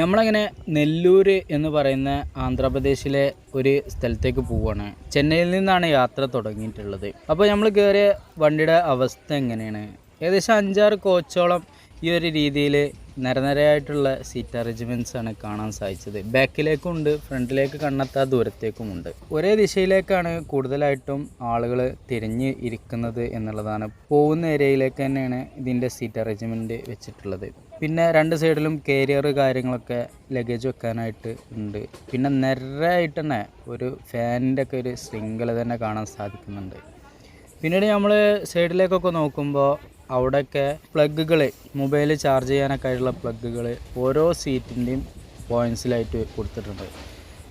നമ്മളങ്ങനെ നെല്ലൂർ എന്ന് പറയുന്ന ആന്ധ്രാപ്രദേശിലെ ഒരു സ്ഥലത്തേക്ക് പോവുകയാണ് ചെന്നൈയിൽ നിന്നാണ് യാത്ര തുടങ്ങിയിട്ടുള്ളത്. അപ്പോൾ നമ്മൾ കയറിയ വണ്ടിയുടെ അവസ്ഥ എങ്ങനെയാണ്? ഏകദേശം അഞ്ചാറ് കോച്ചോളം ഈ ഒരു രീതിയിൽ നിരനിരയായിട്ടുള്ള സീറ്റ് അറേഞ്ച്മെന്റ്സ് ആണ് കാണാൻ സാധിച്ചത്. ബാക്കിലേക്കും ഉണ്ട് ഫ്രണ്ടിലേക്ക് കണ്ണെത്താ ദൂരത്തേക്കുമുണ്ട്. ഒരേ ദിശയിലേക്കാണ് കൂടുതലായിട്ടും ആളുകൾ തിരിഞ്ഞ് ഇരിക്കുന്നത് എന്നുള്ളതാണ്. പോകുന്ന ഏരിയയിലേക്ക് തന്നെയാണ് ഇതിന്റെ സീറ്റ് അറേഞ്ച്മെന്റ് വെച്ചിട്ടുള്ളത്. പിന്നെ രണ്ട് സൈഡിലും കാരിയർ കാര്യങ്ങളൊക്കെ ലഗേജ് വെക്കാനായിട്ട് ഉണ്ട്. പിന്നെ നിരയായിട്ട് തന്നെ ഒരു ഫാനിന്റെ ഒക്കെ ഒരു ശൃംഖല തന്നെ കാണാൻ സാധിക്കുന്നുണ്ട്. പിന്നീട് നമ്മൾ സൈഡിലേക്കൊക്കെ നോക്കുമ്പോൾ അവിടെയൊക്കെ പ്ലഗുകൾ മൊബൈൽ ചാർജ് ചെയ്യാനൊക്കെ ആയിട്ടുള്ള പ്ലഗുകൾ ഓരോ സീറ്റിന്റെയും പോയിന്റ്സിലായിട്ട് കൊടുത്തിട്ടുണ്ട്.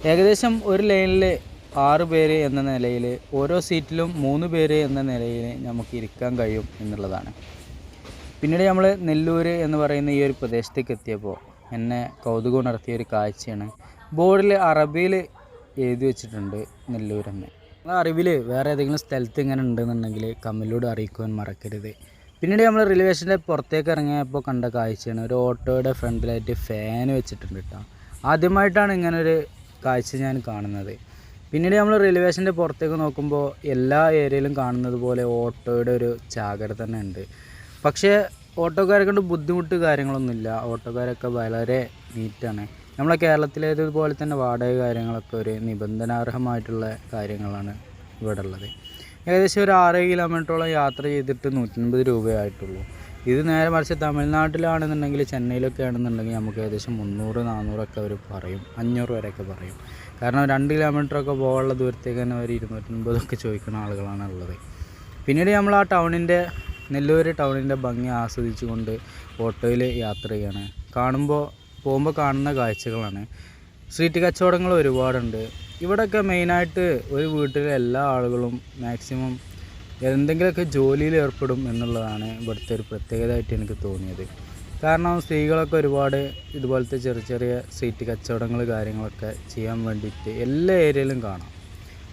ഏകദേശം ഒരു ലൈനിൽ ആറ് പേര് എന്ന നിലയിൽ ഓരോ സീറ്റിലും മൂന്ന് പേര് എന്ന നിലയിൽ നമുക്ക് ഇരിക്കാൻ കഴിയും എന്നുള്ളതാണ്. പിന്നീട് നമ്മൾ നെല്ലൂർ എന്ന് പറയുന്ന ഈ ഒരു പ്രദേശത്തേക്ക് എത്തിയപ്പോൾ എന്നെ കൗതുകം ഉണർത്തിയ ഒരു കാഴ്ചയാണ്. ബോർഡിൽ അറബിയിൽ എഴുതി വെച്ചിട്ടുണ്ട് നെല്ലൂരെന്ന്. നിങ്ങളുടെ അറിവിൽ വേറെ ഏതെങ്കിലും സ്ഥലത്ത് ഇങ്ങനെ ഉണ്ടെന്നുണ്ടെങ്കിൽ കമ്മലിലൂടെ അറിയിക്കുവാൻ മറക്കരുത്. പിന്നീട് നമ്മൾ റെയിൽവേ സ്റ്റേഷന്റെ പുറത്തേക്ക് ഇറങ്ങിയപ്പോൾ കണ്ട കാഴ്ചയാണ് ഒരു ഓട്ടോയുടെ ഫ്രണ്ടിലായിട്ട് ഫാൻ വെച്ചിട്ടുണ്ട് കേട്ടോ. ആദ്യമായിട്ടാണ് ഇങ്ങനെ ഒരു കാഴ്ച ഞാൻ കാണുന്നത്. പിന്നീട് നമ്മൾ റെയിൽവേ സ്റ്റേഷന്റെ പുറത്തേക്ക് നോക്കുമ്പോൾ എല്ലാ ഏരിയയിലും കാണുന്നത് പോലെ ഓട്ടോയുടെ ഒരു ചാകര തന്നെ ഉണ്ട്. പക്ഷേ ഓട്ടോക്കാരെ കൊണ്ട് ബുദ്ധിമുട്ട് കാര്യങ്ങളൊന്നുമില്ല. ഓട്ടോക്കാരൊക്കെ വളരെ നീറ്റാണ്. നമ്മളെ കേരളത്തിലേതുപോലെ തന്നെ വാടക കാര്യങ്ങളൊക്കെ ഒരു നിബന്ധനാർഹമായിട്ടുള്ള കാര്യങ്ങളാണ് ഇവിടെ ഉള്ളത് ഏകദേശം ഒരു ആറ് കിലോമീറ്ററോളം യാത്ര ചെയ്തിട്ട് നൂറ്റൻപത് രൂപയായിട്ടുള്ളൂ. ഇത് നേരെ മറിച്ച് തമിഴ്നാട്ടിലാണെന്നുണ്ടെങ്കിൽ ചെന്നൈയിലൊക്കെ ആണെന്നുണ്ടെങ്കിൽ നമുക്ക് ഏകദേശം മുന്നൂറ് നാനൂറൊക്കെ അവർ പറയും. അഞ്ഞൂറ് വരെയൊക്കെ പറയും. കാരണം രണ്ട് കിലോമീറ്ററൊക്കെ പോകാനുള്ള ദൂരത്തേക്ക് തന്നെ ഒരു ഇരുന്നൂറ്റൻപതൊക്കെ ചോദിക്കുന്ന ആളുകളാണ് ഉള്ളത്. പിന്നീട് നമ്മൾ ആ ടൗണിന്റെ നെല്ലൂർ ടൗണിന്റെ ഭംഗി ആസ്വദിച്ചുകൊണ്ട് ഓട്ടോയിൽ യാത്ര ചെയ്യാണ്. കാണുമ്പോൾ പോകുമ്പോൾ കാണുന്ന കാഴ്ചകളാണ്. സ്ട്രീറ്റ് കച്ചവടങ്ങൾ ഒരുപാടുണ്ട്. ഇവിടെയൊക്കെ മെയിനായിട്ട് ഒരു വീട്ടിലെ എല്ലാ ആളുകളും മാക്സിമം എന്തെങ്കിലുമൊക്കെ ജോലിയിൽ ഏർപ്പെടും എന്നുള്ളതാണ് ഇവിടുത്തെ ഒരു പ്രത്യേകതയായിട്ട് എനിക്ക് തോന്നിയത്. കാരണം സ്ത്രീകളൊക്കെ ഒരുപാട് ഇതുപോലത്തെ ചെറിയ ചെറിയ സീറ്റ് കച്ചവടങ്ങൾ കാര്യങ്ങളൊക്കെ ചെയ്യാൻ വേണ്ടിയിട്ട് എല്ലാ ഏരിയയിലും കാണാം.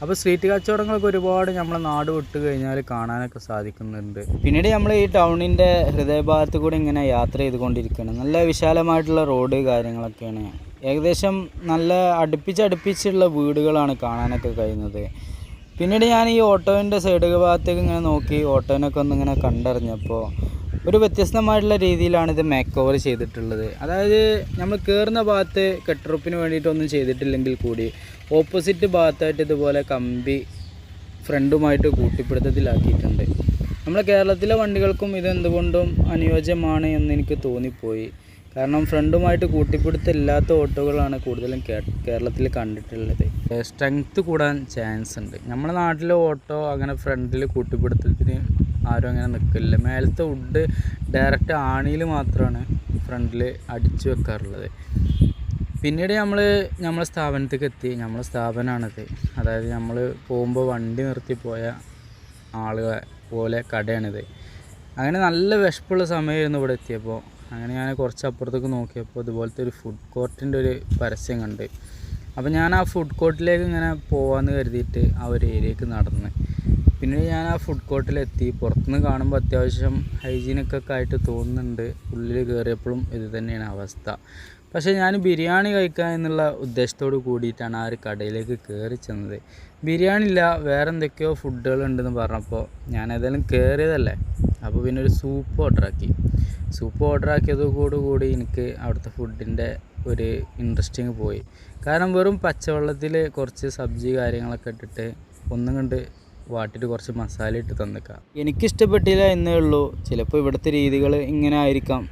അപ്പോൾ സ്ട്രീറ്റ് കച്ചവടങ്ങളൊക്കെ ഒരുപാട് നമ്മളെ നാട് വിട്ട് കഴിഞ്ഞാൽ കാണാനൊക്കെ സാധിക്കുന്നുണ്ട്. പിന്നീട് നമ്മൾ ഈ ടൗണിന്റെ ഹൃദയഭാഗത്ത് കൂടി ഇങ്ങനെ യാത്ര ചെയ്തുകൊണ്ടിരിക്കുകയാണ്. നല്ല വിശാലമായിട്ടുള്ള റോഡ് കാര്യങ്ങളൊക്കെയാണ്. ഏകദേശം നല്ല അടുപ്പിച്ചടുപ്പിച്ചുള്ള വീടുകളാണ് കാണാനൊക്കെ കഴിയുന്നത് പിന്നീട് ഞാൻ ഈ ഓട്ടോവിന്റെ സൈഡ് ഭാഗത്തേക്ക് ഇങ്ങനെ നോക്കി ഓട്ടോനൊക്കെ ഒന്ന് ഇങ്ങനെ കണ്ടറിഞ്ഞപ്പോൾ ഒരു വ്യത്യസ്തമായിട്ടുള്ള രീതിയിലാണ് ഇത് മേക്ക് ഓവർ ചെയ്തിട്ടുള്ളത്. അതായത് നമ്മൾ കയറുന്ന ഭാഗത്ത് കെട്ടുറപ്പിന് വേണ്ടിയിട്ടൊന്നും ചെയ്തിട്ടില്ലെങ്കിൽ കൂടി ഓപ്പോസിറ്റ് ഭാഗത്തായിട്ട് ഇതുപോലെ കമ്പി ഫ്രണ്ടുമായിട്ട് കൂട്ടിപ്പിടുത്തത്തിലാക്കിയിട്ടുണ്ട്. നമ്മുടെ കേരളത്തിലെ വണ്ടികൾക്കും ഇത് എന്തുകൊണ്ടും അനുയോജ്യമാണ് എന്ന് എനിക്ക് തോന്നിപ്പോയി. കാരണം ഫ്രണ്ടുമായിട്ട് കൂട്ടിപ്പിടുത്തില്ലാത്ത ഓട്ടോകളാണ് കൂടുതലും കേരളത്തിൽ കണ്ടിട്ടുള്ളത്. സ്ട്രെങ്ത്ത് കൂടാൻ ചാൻസ് ഉണ്ട്. നമ്മുടെ നാട്ടിലെ ഓട്ടോ അങ്ങനെ ഫ്രണ്ടിൽ കൂട്ടിപ്പിടുത്തത്തിന് ആരും അങ്ങനെ നിൽക്കില്ല. മേലത്തെ വുഡ് ഡയറക്റ്റ് ആണിയിൽ മാത്രമാണ് ഫ്രണ്ടിൽ അടിച്ചു വെക്കാറുള്ളത്. പിന്നീട് നമ്മൾ നമ്മളെ സ്ഥാപനത്തേക്ക് എത്തി. നമ്മളെ സ്ഥാപനമാണിത് അതായത് നമ്മൾ പോകുമ്പോൾ വണ്ടി നിർത്തി പോയ ആളുകളെ പോലെ കടയാണിത്. അങ്ങനെ നല്ല വിശപ്പുള്ള സമയമായിരുന്നു ഇവിടെ എത്തിയപ്പോൾ അങ്ങനെ ഞാൻ കുറച്ച് അപ്പുറത്തേക്ക് നോക്കിയപ്പോൾ ഇതുപോലത്തെ ഒരു ഫുഡ് കോർട്ടിന്റെ ഒരു പരസ്യം കണ്ട്. അപ്പോൾ ഞാൻ ആ ഫുഡ് കോർട്ടിലേക്ക് ഇങ്ങനെ പോകാമെന്ന് കരുതിയിട്ട് ആ ഒരു ഏരിയക്ക് നടന്ന്. പിന്നെ ഞാൻ ആ ഫുഡ് കോർട്ടിലെത്തി പുറത്തുനിന്ന് കാണുമ്പോൾ അത്യാവശ്യം ഹൈജീനൊക്കെ ആയിട്ട് തോന്നുന്നുണ്ട്. ഉള്ളിൽ കയറിയപ്പോഴും ഇത് തന്നെയാണ് അവസ്ഥ. പക്ഷേ ഞാൻ ബിരിയാണി കഴിക്കുക എന്നുള്ള ഉദ്ദേശത്തോട് കൂടിയിട്ടാണ് ആ ഒരു കടയിലേക്ക് കയറി ചെന്നത്. ബിരിയാണി ഇല്ല വേറെ എന്തൊക്കെയോ ഫുഡുകൾ ഉണ്ടെന്ന് പറഞ്ഞപ്പോൾ ഞാൻ ഏതായാലും കയറിയതല്ലേ അപ്പോൾ പിന്നെ ഒരു സൂപ്പ് ഓർഡർ ആക്കി. സൂപ്പ് ഓർഡർ ആക്കിയതോടുകൂടി എനിക്ക് അവിടുത്തെ ഫുഡിന്റെ ഒരു ഇൻട്രസ്റ്റിങ് പോയി. കാരണം വെറും പച്ചവെള്ളത്തിൽ കുറച്ച് സബ്ജി കാര്യങ്ങളൊക്കെ ഇട്ടിട്ട് ഒന്നും കണ്ട് വാട്ടിയിട്ട് കുറച്ച് മസാല ഇട്ട് തന്നേക്കാം. എനിക്കിഷ്ടപ്പെട്ടില്ല എന്നേ ഉള്ളൂ. ചിലപ്പോൾ ഇവിടുത്തെ രീതികൾ ഇങ്ങനെ ആയിരിക്കാം.